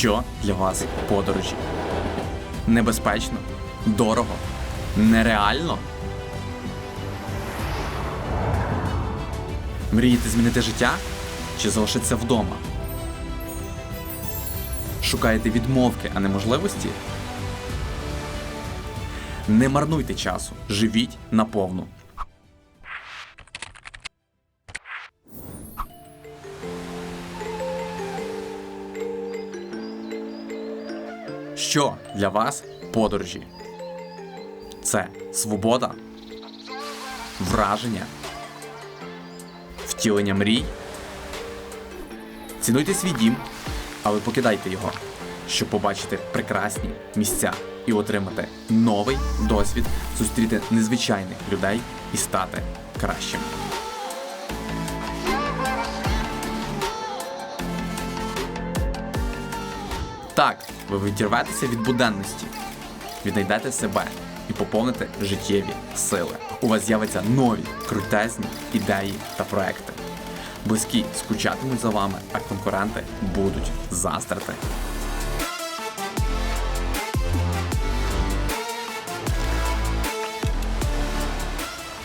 Що для вас подорожі? Небезпечно? Дорого? Нереально? Мрієте змінити життя? Чи залишитися вдома? Шукаєте відмовки, а не можливості? Не марнуйте часу, живіть наповну. Що для вас подорожі? Це свобода, враження, втілення мрій. Цінуйте свій дім, але покидайте його, щоб побачити прекрасні місця і отримати новий досвід, зустріти незвичайних людей і стати кращим. Так, ви відірветеся від буденності, віднайдете себе і поповните життєві сили. У вас з'являться нові крутезні ідеї та проекти. Близькі скучатимуть за вами, а конкуренти будуть заздрити.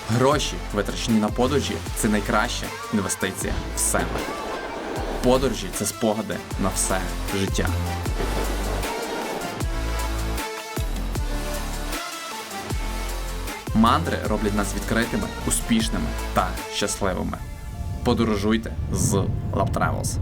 Гроші, витрачені на подорожі, це найкраща інвестиція в себе. Подорожі це спогади на все життя. Мандри роблять нас відкритими, успішними та щасливими. Подорожуйте з Lab Travels.